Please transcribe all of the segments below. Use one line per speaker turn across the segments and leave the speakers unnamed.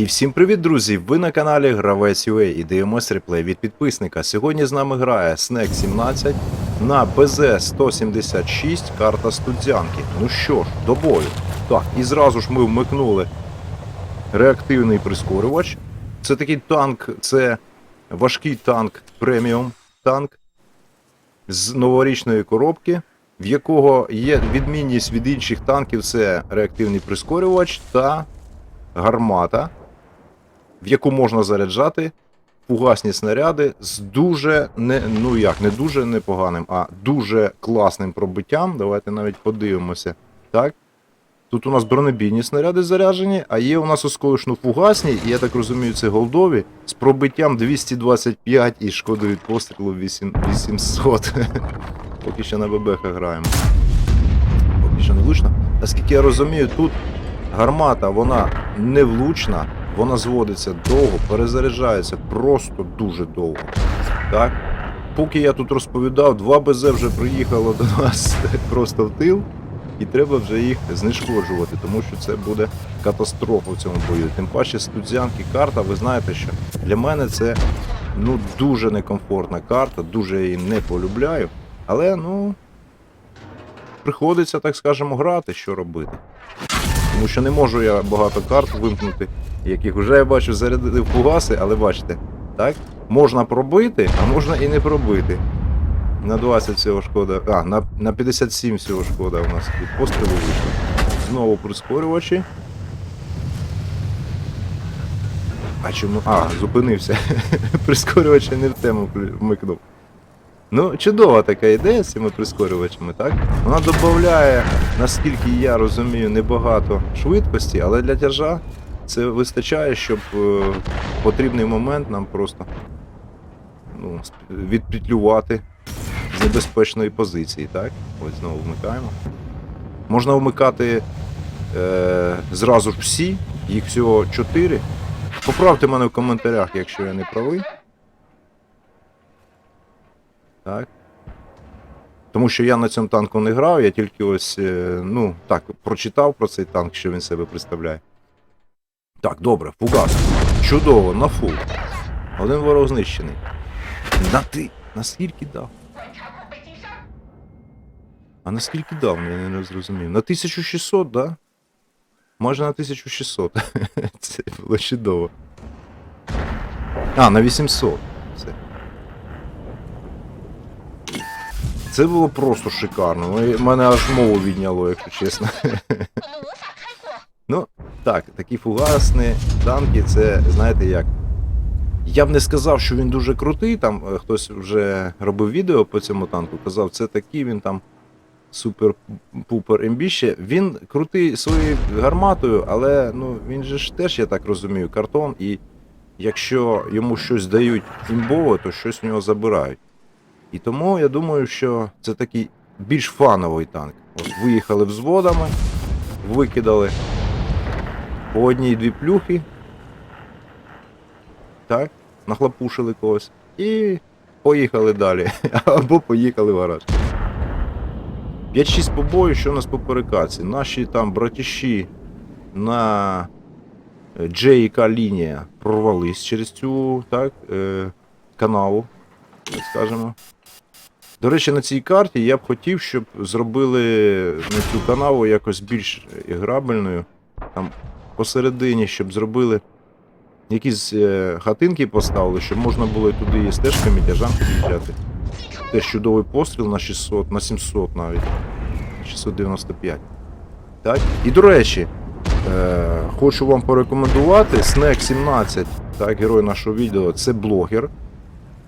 І всім привіт, друзі! Ви на каналі Гравець UA і дивимось реплей від підписника. Сьогодні з нами грає Snake 17 на БЗ-176 карта Студзянки. Ну що ж, до бою. Так, і зразу ж ми вмикнули реактивний прискорювач. Це такий танк, це важкий танк преміум танк з новорічної коробки, в якого є відмінність від інших танків це реактивний прискорювач та гармата, в яку можна заряджати фугасні снаряди з дуже не, ну як, не дуже непоганим, а дуже класним пробиттям. Давайте навіть подивимося. Так. Тут у нас бронебійні снаряди заряджені, а є у нас осколочно фугасні, і я так розумію, це голдові з пробиттям 225 і шкодою від пострілу 8, 800. Поки що на ББХ граємо. Поки що не влучно. Наскільки я розумію, тут гармата вона не влучна, вона зводиться довго, перезаряджається просто дуже довго. Так? Поки я тут розповідав, два БЗ вже приїхало до нас просто в тил, і треба вже їх знешкоджувати, тому що це буде катастрофа в цьому бою. Тим паче студзянки карта, ви знаєте, що для мене це ну, дуже некомфортна карта, дуже її не полюбляю. Але ну приходиться, так скажемо, грати, що робити. Тому що не можу я багато карт вимкнути, яких вже я бачу зарядили в фугаси, але бачите, так? Можна пробити, а можна і не пробити. На 20 всього шкода. А, на, на 57 всього шкода у нас від пострілу вийшло. Знову прискорювачі. А чому. А, зупинився. Прискорювачі не в тему вмикнув. Ну, чудова така ідея з цими прискорювачами, так? Вона додає, наскільки я розумію, небагато швидкості, але для тяжа це вистачає, щоб е, в потрібний момент нам просто ну, відпетлювати з небезпечної позиції, так? Ось знову вмикаємо. Можна вмикати е, зразу ж всі, їх всього 4. Поправте мене в коментарях, якщо я не правий. Так. Тому що я на цьому танку не грав, я тільки ось, е, ну, так, прочитав про цей танк, що він себе представляє. Так, добре, фугас. Чудово, на фул. Один ворог знищений. На ти. Наскільки дав? А наскільки дав, я не зрозумів. На 1600, да? Майже на 1600. Це було чудово. А, на 800. Це. Було просто шикарно. Мене аж мову відняло, якщо чесно. Ну, так, такі фугасні танки, це, знаєте як. Я б не сказав, що він дуже крутий. Там е, хтось вже робив відео по цьому танку, казав, це такий він там супер-пупер ембіще. Він крутий своєю гарматою, але ну, він же ж теж, я так розумію, картон, і якщо йому щось дають імбове, то щось у нього забирають. І тому я думаю, що це такий більш фановий танк. От виїхали взводами, викидали по одній-дві плюхи. Так, нахлопушили когось. І поїхали далі. Або поїхали в гараж. 5-6 побою, що у нас по перекаці. Наші там братіші на JK лінія прорвались через цю так, е, канаву, так скажемо. До речі, на цій карті я б хотів, щоб зробили цю канаву якось більш грабельною. Там посередині, щоб зробили якісь е, хатинки поставили, щоб можна було і туди і стежками тяжам під'їжджати. Теж чудовий постріл на 600, на 700 навіть. 695. Так? І до речі, е, хочу вам порекомендувати Snack 17, так, герой нашого відео, це блогер.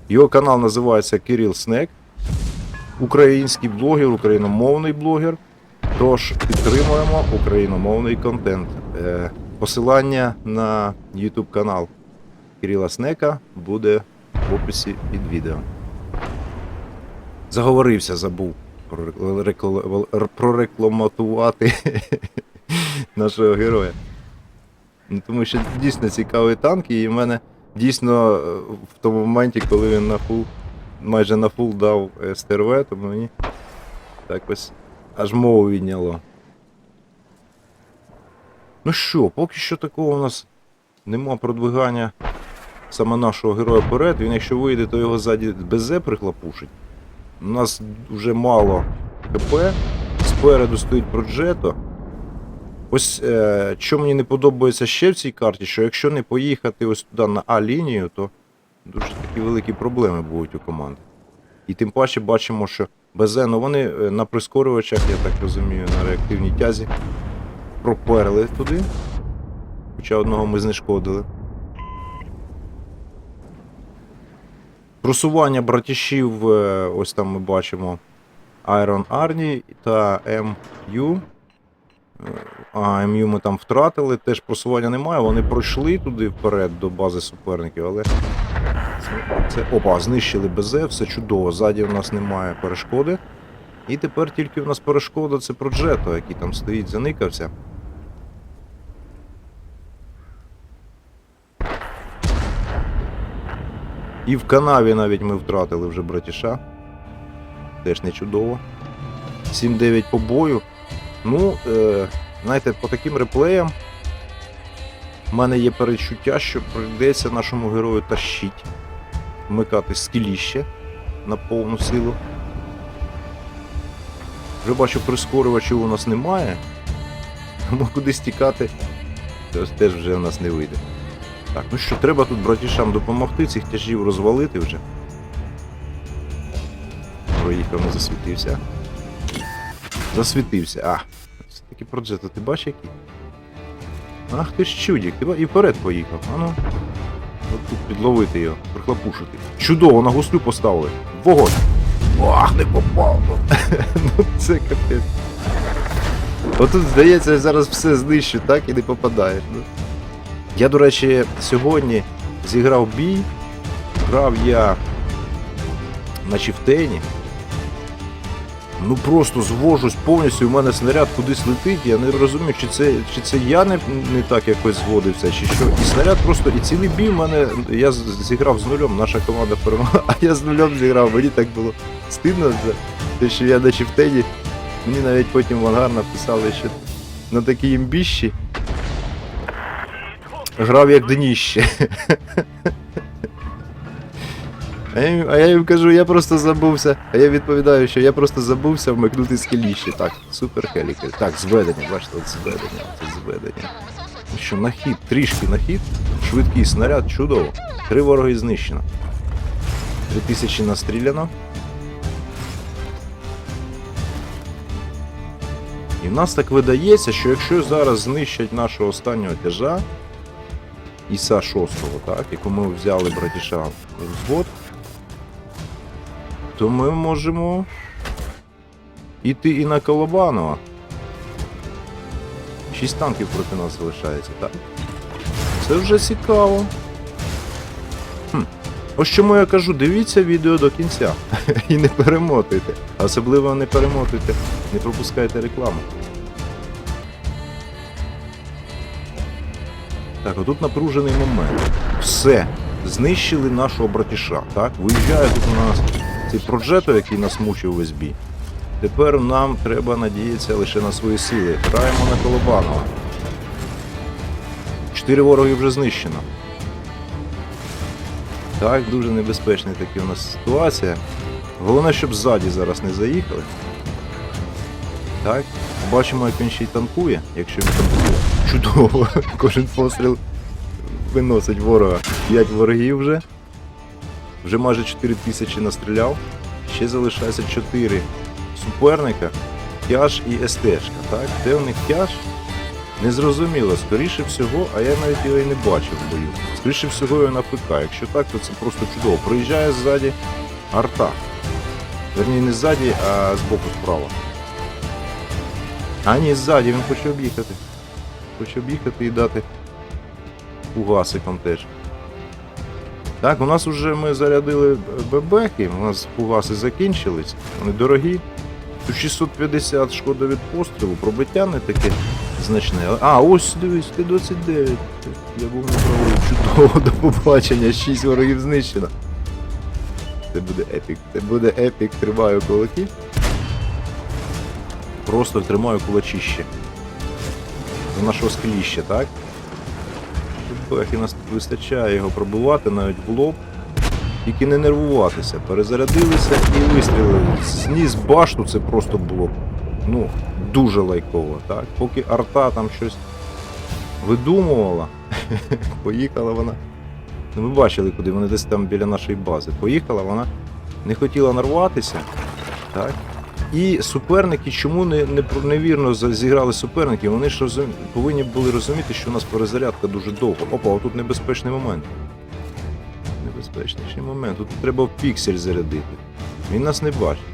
Його канал називається Кирил Снек. Український блогер, україномовний блогер. Тож підтримуємо україномовний контент. Е, посилання на YouTube канал Кирила Снека буде в описі під відео. Заговорився, забув прорекл- прорекламатувати нашого героя. Ну, Тому що дійсно цікавий танк, і в мене дійсно е, в тому моменті, коли він на фул, майже на фул дав СТРВ, то мені так ось аж мову відняло. Ну що, поки що такого у нас нема продвигання саме нашого героя вперед. Він якщо вийде, то його ззаді БЗ прихлопушить. У нас вже мало ХП. Спереду стоїть Проджето. Ось е, що мені не подобається ще в цій карті, що якщо не поїхати ось туди на А-лінію, то дуже такі великі проблеми будуть у команди. І тим паче бачимо, що БЗ, ну вони е, на прискорювачах, я так розумію, на реактивній тязі проперли туди. Хоча одного ми знешкодили. Просування братішів, е, ось там ми бачимо Iron Arnie та MU. Е, А, МЮ ми там втратили, теж просування немає, вони пройшли туди вперед до бази суперників, але це, опа, знищили БЗ, все чудово. Ззаді у нас немає перешкоди. І тепер тільки у нас перешкода це Проджето, який там стоїть, заникався. І в канаві навіть ми втратили вже братіша. Теж не чудово. 7-9 по бою. Ну, е, знаєте, по таким реплеям в мене є перечуття, що прийдеться нашому герою тащить, вмикати скіліще на повну силу. Вже бачу, прискорювачів у нас немає. Тому кудись тікати то теж вже у нас не вийде. Так, ну що, треба тут братішам допомогти, цих тяжів розвалити вже. Проїхав, не засвітився. Засвітився. А, все таки проджета, ти бачиш який? Ах ти ж чудік, ти і вперед поїхав. А ну. Тут підловити його, прихлопушити. Чудово, на гуслю поставили. Вогонь! Ах, не попав! ну це капець. Отут, здається, зараз все знищу, так і не попадаєш. Ну. Я, до речі, сьогодні зіграв бій. Грав я на Чіфтейні. Ну просто звожусь повністю, в мене снаряд кудись летить. Я не розумію, чи це, чи це я не, не так якось зводився, чи що. І снаряд просто, і цілий бій в мене. Я зіграв з нулем, наша команда перемогла, а я з нулем зіграв. Мені так було стидно те, що я на Чіфтейні. Мені навіть потім в ангар написали, що на такій імбіщі грав як дніще. А я, їм- кажу, я просто забувся. А я відповідаю, що я просто забувся вмикнути скеліще. Так, супер хелікель. Так, зведення, бачите, от зведення, це зведення. Ну що, на хід, трішки на хід. Швидкий снаряд, чудово. Три вороги знищено. Три тисячі настріляно. І в нас так видається, що якщо зараз знищать нашого останнього тяжа, Іса 6, так, яку ми взяли братіша в взвод, то ми можемо іти і на Колобанова. Шість танків проти нас залишається, так? Це вже цікаво. Хм. Ось чому я кажу, дивіться відео до кінця і не перемотуйте. Особливо не перемотуйте, не пропускайте рекламу. Так, отут напружений момент. Все. Знищили нашого братіша. Так, виїжджає тут у нас цей проджето, який нас мучив весь бій. Тепер нам треба надіятися лише на свої сили. Граємо на Колобанова. Чотири вороги вже знищено. Так, дуже небезпечна така у нас ситуація. Головне, щоб ззаді зараз не заїхали. Так, бачимо, як він ще й танкує, якщо він танкує. Чудово! Кожен постріл виносить ворога. 5 ворогів вже. Вже майже 4 тисячі настріляв. Ще залишається 4 суперника. Тяж і СТшка. Так? Де у них тяж? Незрозуміло, скоріше всього, а я навіть його і не бачив в бою. Скоріше всього його на ПК. Якщо так, то це просто чудово. Проїжджає ззаді арта. Верні, не ззаді, а збоку справа. А ні, ззаді, він хоче об'їхати. Хоче об'їхати і дати фугасиком теж. Так, у нас вже ми зарядили бебеки, у нас фугаси закінчились, вони дорогі. Тут 650 шкода від пострілу, пробиття не таке значне. А, ось дивись, Т-29. Я був неправий. Чудово до побачення, 6 ворогів знищено. Це буде епік, це буде епік, тримаю кулаки. Просто тримаю кулачище. За нашого скліща, так? МПХ і нас вистачає його пробувати навіть в лоб. Тільки не нервуватися. Перезарядилися і вистрілили. Зніс башту це просто було ну, дуже лайково. Так? Поки арта там щось видумувала, поїхала вона. Ну, ми бачили, куди вони десь там біля нашої бази. Поїхала, вона не хотіла нарватися. Так? І суперники чому не, не, невірно зіграли суперники? Вони ж розум... повинні були розуміти, що у нас перезарядка дуже довго. Опа, отут небезпечний момент. Небезпечніший момент. Тут треба в піксель зарядити. Він нас не бачить.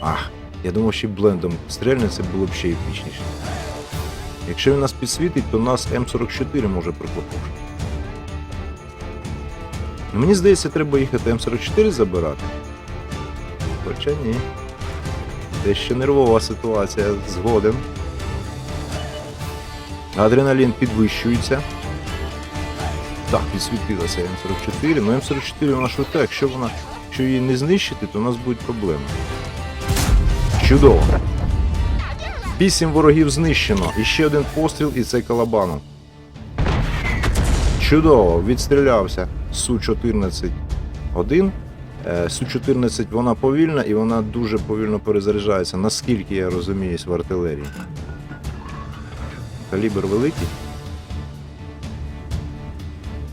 Ах, я думав, ще блендом стрельне, це було б ще епічніше. Якщо він нас підсвітить, то нас М44 може прихлопушити. Ну, Мені здається, треба їхати М44 забирати. Хоча ні. Дещо нервова ситуація згоден. Адреналін підвищується. Так, підсвітилася М44. Ну М44 вона швидка, якщо вона якщо її не знищити, то у нас будуть проблеми. Чудово. Вісім ворогів знищено. І ще один постріл, і це Калабанов. Чудово, відстрілявся Су-14 1. Е, Су-14 вона повільна і вона дуже повільно перезаряджається, наскільки я розуміюсь в артилерії. Калібр великий.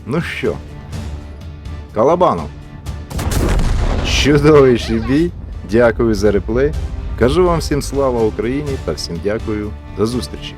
Ну що? Калабанов. Чудовий бій. Дякую за реплей. Кажу вам всім слава Україні та всім дякую. До зустрічі.